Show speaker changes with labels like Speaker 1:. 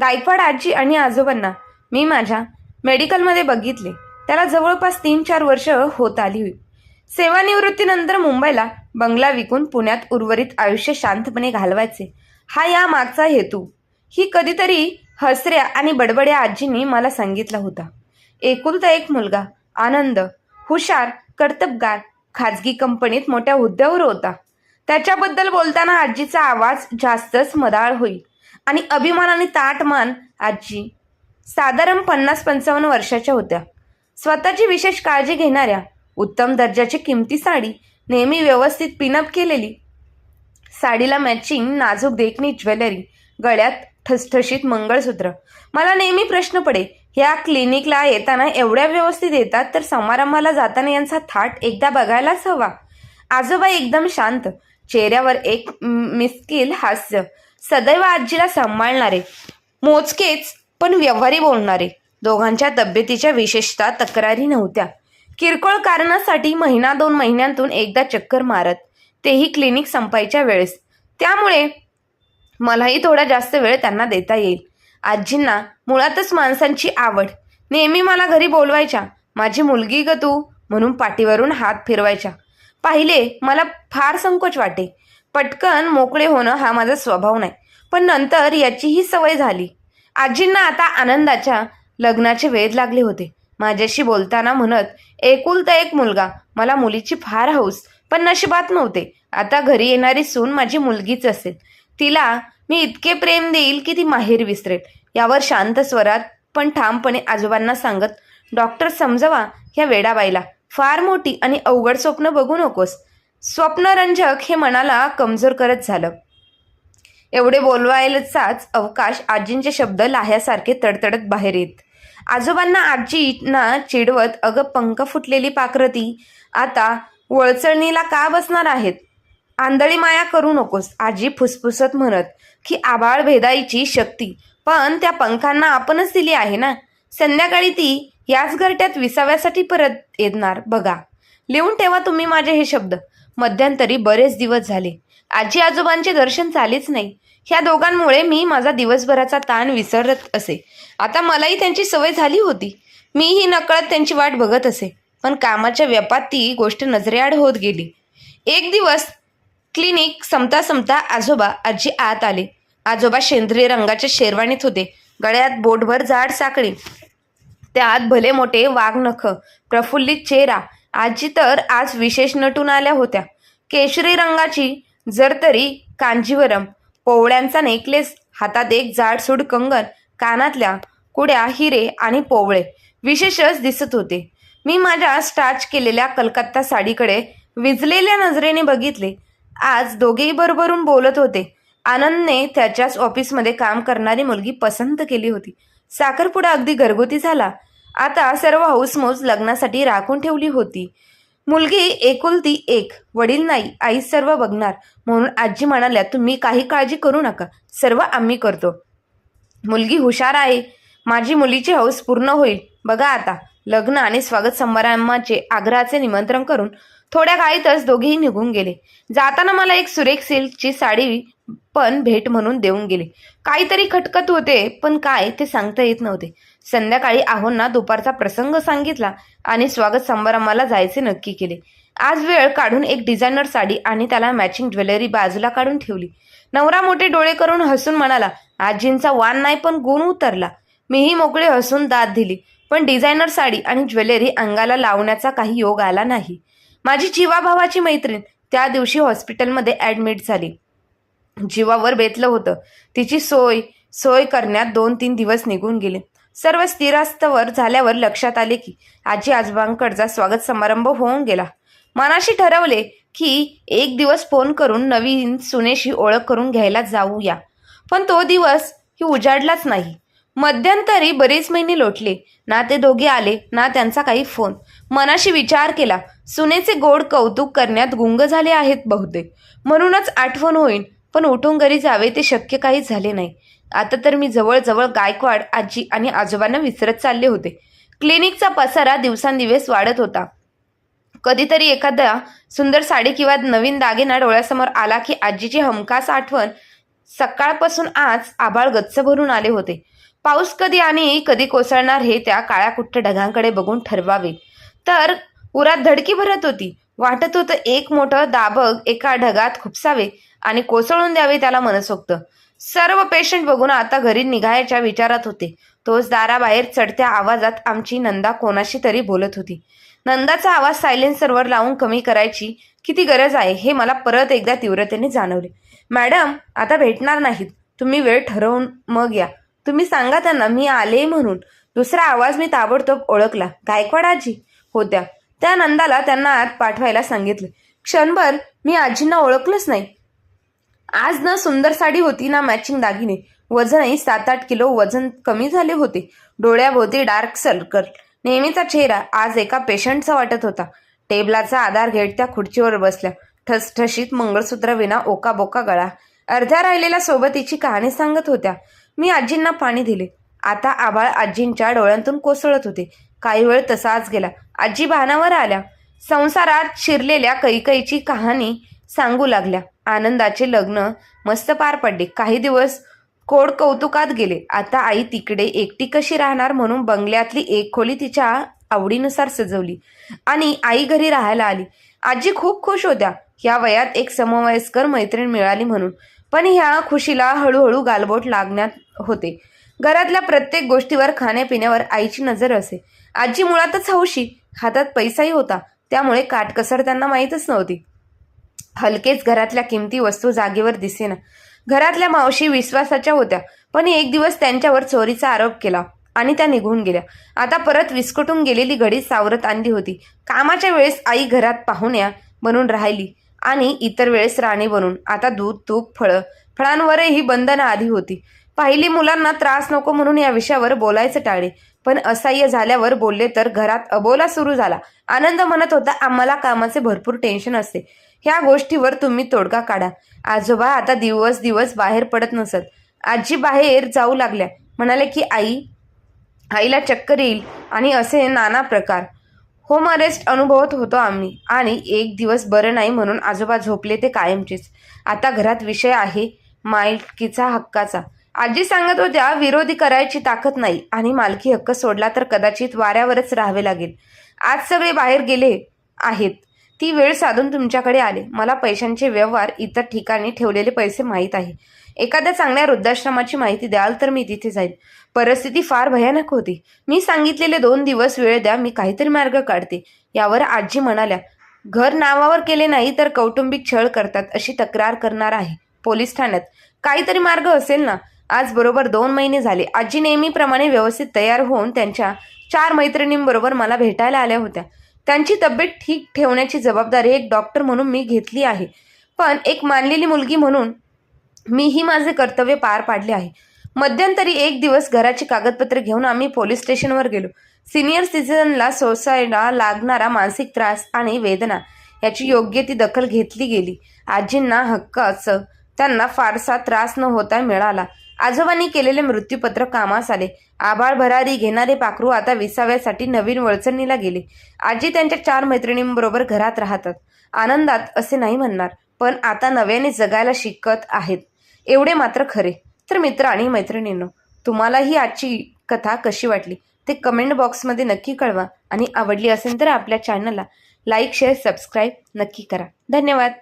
Speaker 1: गायकवाड आजी आणि आजोबांना मी माझ्या मेडिकलमध्ये बघितले. त्याला जवळपास तीन चार वर्ष होत आली होती. सेवानिवृत्तीनंतर मुंबईला बंगला विकून पुण्यात उर्वरित आयुष्य शांतपणे घालवायचे. हा या मागचा हेतू. ही कधीतरी हसऱ्या आणि बडबड्या आजींनी मला सांगितला होता. एकुलता एक मुलगा आनंद हुशार कर्तबगार खाजगी कंपनीत मोठ्या हुद्द्यावर होता. त्याच्याबद्दल बोलताना आजीचा आवाज जास्तच मदाळ होईल. आणि अभिमानाने ताटमान आजी. साधारण पन्नास पंचावन्न वर्षाच्या होत्या. स्वतःची विशेष काळजी घेणाऱ्या उत्तम दर्जाची किमती साडी नेहमी व्यवस्थित पिनअप केलेली. साडीला मॅचिंग नाजूक देखणी ज्वेलरी गळ्यात ठसठशीत मंगळसूत्र. मला नेहमी प्रश्न पडे ह्या क्लिनिकला येताना एवढ्या व्यवस्थित येतात तर समारंभाला जाताना यांचा थाट एकदा बघायलाच हवा. आजोबा एकदम शांत चेहऱ्यावर एक मिस्किल हास्य. सदैव आजीला सांभाळणारे मोजकेच पण व्यवहारी बोलणारे. दोघांच्या तब्येतीच्या विशेषतः तक्रारी नव्हत्या. किरकोळ कारणासाठी महिना दोन महिन्यांतून एकदा चक्कर मारत तेही क्लिनिक संपायच्या वेळेस. त्यामुळे मलाही थोडा जास्त वेळ त्यांना देता येईल. आजींना मुळातच माणसांची आवड. नेहमी मला घरी बोलवायच्या. माझी मुलगी ग तू म्हणून पाठीवरून हात फिरवायच्या. पाहिले मला फार संकोच वाटे. पटकन मोकळे होणं हा माझा स्वभाव नाही. पण नंतर याचीही सवय झाली. आजींना आता आनंदाच्या लग्नाचे वेध लागले होते. माझ्याशी बोलताना म्हणत एकुलता एक मुलगा. मला मुलीची फार हौस पण नशिबात नव्हते. आता घरी येणारी सून माझी मुलगीच असेल. तिला मी इतके प्रेम देईल की ती माहेर विसरेल. यावर शांत स्वरात पण ठामपणे आजोबांना सांगत डॉक्टर समजवा ह्या वेडाबाईला. फार मोठी आणि अवघड स्वप्न बघू नकोस. स्वप्नरंजक हे मनाला कमजोर करत झालं. एवढे बोलवायलाचाच अवकाश आजींचे शब्द लाह्यासारखे तडतडत बाहेर येत आजोबांना आजींना चिडवत अगं पंख फुटलेली पाकृती आता वळचळणीला का बसणार आहेत? आंधळी माया करू नकोस आजी फुसफुसत म्हणत की आभाळ भेदायची शक्ती पण त्या पंखांना आपणच दिली आहे ना? संध्याकाळी ती याच घरट्यात विसाव्यासाठी परत येणार बघा. लिहून ठेवा तुम्ही माझे हे शब्द. मध्यंतरी बरेच दिवस झाले. आजी आजोबांचे दर्शन झालेच नाही. ह्या दोघांमुळे मी माझा दिवसभराचा ताण विसरत असे. आता मलाही त्यांची सवय झाली होती. मीही नकळत त्यांची वाट बघत असे. पण कामाच्या व्यापात ती गोष्ट नजरेआड होत गेली. एक दिवस क्लिनिक संपता संपता आजोबा आजी आत आले. आजोबा सेंद्रिय रंगाच्या शेरवानीत होते. गळ्यात बोटभर जाड साखळी. त्यात भले मोठे वाघनख प्रफुल्लित चेहरा आजी तर आज विशेष नटून आल्या होत्या. केशरी रंगाची जरतरी कांजीवरम पोवळ्यांचा नेकलेस हातात एक जाडसूड कंगन कानातल्या कुड्या हिरे आणि पोवळे विशेषच दिसत होते. मी माझ्या स्टार्च केलेल्या कलकत्ता साडीकडे विजलेल्या नजरेने बघितले. आज दोघेही भरभरून बोलत होते. आनंदने त्याच्याच ऑफिसमध्ये काम करणारी मुलगी पसंत केली होती. साखरपुडा अगदी घरगुती झाला. आता सर्व हाऊसमोज लग्नासाठी राखून ठेवली होती. मुलगी एकुलती एक वडील नाही आई सर्व बघणार. म्हणून आजी म्हणाल्या तुम्ही काही काळजी करू नका सर्व आम्ही करतो. मुलगी हुशार आहे. माझी मुलीची हौस पूर्ण होईल. बघा आता लग्न आणि स्वागत समारंभाचे आग्रहाचे निमंत्रण करून थोड्या काळीतच दोघेही निघून गेले. जाताना मला एक सुरेख सिल्कची साडी पण भेट म्हणून देऊन गेले. काहीतरी खटकत होते पण काय ते सांगता येत नव्हते. संध्याकाळी आहोंना दुपारचा प्रसंग सांगितला आणि स्वागत समारंभाला जायचे नक्की केले. आज वेळ काढून एक डिझायनर साडी आणि त्याला मॅचिंग ज्वेलरी बाजूला काढून ठेवली. नवरा मोठे डोळे करून हसून म्हणाला आजींचा वान नाही पण गुण उतरला. मीही मोकळे हसून दाद दिली पण डिझायनर साडी आणि ज्वेलरी अंगाला लावण्याचा काही योग आला नाही. माझी जीवाभावाची मैत्रीण त्या दिवशी हॉस्पिटलमध्ये ॲडमिट झाली. जीवावर बेतलं होतं. तिची सोय सोय करण्यात दोन तीन दिवस निघून गेले. सर्व स्थिरास्तवर झाल्यावर लक्षात आले की आजी आजोबांकडचा स्वागत समारंभ होऊन गेला. मनाशी ठरवले की एक दिवस फोन करून नवीन सुनेशी ओळख करून घ्यायला जाऊया. पण तो दिवस ही उजाडलाच नाही. मध्यंतरी बरेच महिने लोटले. ना ते दोघे आले ना त्यांचा काही फोन. मनाशी विचार केला सुनेचे गोड कौतुक करण्यात गुंग झाले आहेत बहुतेक. म्हणूनच आठवण होईल पण उठून घरी जावे ते शक्य काही झाले नाही. आता तर मी जवळजवळ गायकवाड आजी आणि आजोबांना विसरत चालले होते. क्लिनिकचा पसारा दिवसांदिवस वाढत होता. कधीतरी एखादा सुंदर साडी किंवा नवीन दागिना डोळ्यासमोर आला की आजीची हमखास आठवण सकाळपासून आज आभाळ गच्च भरून आले होते. पाऊस कधी आणि कधी कोसळणार हे त्या काळ्या कुठ्ठ ढगांकडे बघून ठरवावे. तर उरात धडकी भरत होती. वाटत होतं एक मोठं दाबग एका ढगात खुपसावे आणि कोसळून द्यावे त्याला मनसोक्त. सर्व पेशंट बघून आता घरी निघायच्या विचारात होते. तोच दाराबाहेर चढत्या आवाजात आमची नंदा कोणाशी तरी बोलत होती. नंदाचा आवाज सायलेन्सरवर लावून कमी करायची किती गरज आहे हे मला परत एकदा तीव्रतेने जाणवले. मॅडम आता भेटणार नाहीत. तुम्ही वेळ ठरवून मग या. तुम्ही सांगा त्यांना मी आले म्हणून. दुसरा आवाज मी ताबडतोब ओळखला. गायकवाड आजी? होत्या. त्या नंदाला त्यांना आत पाठवायला सांगितले. क्षणभर मी आजींना ओळखलंच नाही. आज ना सुंदर साडी होती ना मॅचिंग दागिने. वजनही सात आठ किलो वजन कमी झाले होते. डोळ्याभोवती डार्क सर्कल नेहमीचा चेहरा आज एका पेशंटचा वाटत होता. टेबलाचा आधार घेत त्या खुर्चीवर बसल्या. ठसठशीत मंगळसूत्र विना ओका बोका गळा. अर्ध्या राहिलेल्या सोबतीची कहाणी सांगत होत्या. मी आजींना पाणी दिले. आता आबाळ आजींच्या डोळ्यांतून कोसळत होते. काही वेळ तसाच गेला. आजी भानावर आल्या. संसारात शिरलेल्या कैकईची कहाणी सांगू लागल्या. आनंदाचे लग्न मस्त पार पडले. काही दिवस कोड कौतुकात गेले. आता आई तिकडे एकटी कशी राहणार म्हणून बंगल्यातली एक खोली तिच्या आवडीनुसार सजवली आणि आई घरी राहायला आली. आजी खूप खुश होत्या. या वयात एक समवयस्कर मैत्रीण मिळाली म्हणून. पण ह्या खुशीला हळूहळू गालबोट लागण्यात होते. घरातल्या प्रत्येक गोष्टीवर खाण्यापिण्यावर आईची नजर असे. आजी मुळातच हौशी. हातात पैसाही होता. त्यामुळे काटकसर त्यांना माहीतच नव्हती. हलकेच घरातल्या किमती वस्तू जागेवर दिसेना. घरातल्या मावशी विश्वासाच्या होत्या पण एक दिवस त्यांच्यावर चोरीचा आरोप केला आणि त्या निघून गेल्या. आता परत विस्कटून गेलेली घडी सावरत आणली होती. कामाच्या वेळेस आई घरात पाहुण्या बनून राहिली आणि इतर वेळेस राणी बनून. आता दूध तूप फळं फळांवरही बंधनं आली होती. पहिली मुलांना त्रास नको म्हणून या विषयावर बोलायचं टाळले पण असह्य झाल्यावर बोलले तर घरात अबोला सुरू झाला. आनंद म्हणत होता आम्हाला कामाचे भरपूर टेन्शन असते. ह्या गोष्टीवर तुम्ही तोडगा काढा. आजोबा आता दिवस दिवस बाहेर पडत नसत. आजी बाहेर जाऊ लागल्या. म्हणाले की आई आईला चक्कर येईल आणि असे नाना प्रकार. होम अरेस्ट अनुभवत होतो आम्ही आणि एक दिवस बरं नाही म्हणून आजोबा झोपले ते कायमचेच. आता घरात विषय आहे मालकीचा हक्काचा. आजी सांगत होत्या विरोधी करायची ताकद नाही आणि मालकी हक्क सोडला तर कदाचित वाऱ्यावरच राहावे लागेल. आज सगळे बाहेर गेले आहेत. ती वेळ साधून तुमच्याकडे आले. मला पैशांचे व्यवहार इतर ठिकाणी ठेवलेले पैसे माहीत आहे. एखाद्या चांगल्या वृद्धाश्रमाची माहिती द्याल तर मी तिथे जाईल परिस्थिती फार भयानक होती. मी सांगितलेले दोन दिवस वेळ द्या मी काहीतरी मार्ग काढते. यावर आजी म्हणाल्या घर नावावर केले नाही तर कौटुंबिक छळ करतात अशी तक्रार करणार आहे पोलीस ठाण्यात. काहीतरी मार्ग असेल ना? आज बरोबर दोन महिने झाले. आजी नेहमीप्रमाणे व्यवस्थित तयार होऊन त्यांच्या चार मैत्रिणींबरोबर मला भेटायला आल्या होत्या. त्यांची तब्येत ठीक ठेवण्याची जबाबदारी एक डॉक्टर म्हणून मी घेतली आहे. पण एक मानलेली मुलगी म्हणून मीही माझे कर्तव्य पार पाडले आहे. मध्यंतरी एक दिवस घराची कागदपत्रे घेऊन आम्ही पोलीस स्टेशनवर गेलो. सिनियर सिटीजनला सोसायला लागणारा मानसिक त्रास आणि वेदना याची योग्य ती दखल घेतली गेली. आजींना हक्क असं. त्यांना फारसा त्रास न होता मिळाला. आजोबांनी केलेले मृत्यूपत्र कामास आले. आबाळ भरारी घेणारे पाखरू आता विसाव्यासाठी नवीन वळचणीला गेले. आजी त्यांच्या चार मैत्रिणींबरोबर घरात राहतात. आनंदात असे नाही म्हणणार पण आता नव्याने जगायला शिकत आहेत. एवढे मात्र खरे. तर मित्र आणि मैत्रिणींनो तुम्हाला ही आजची कथा कशी वाटली? ते कमेंट बॉक्समध्ये नक्की कळवा. आणि आवडली असेल तर आपल्या चॅनलला लाईक शेअर सबस्क्राईब नक्की करा. धन्यवाद.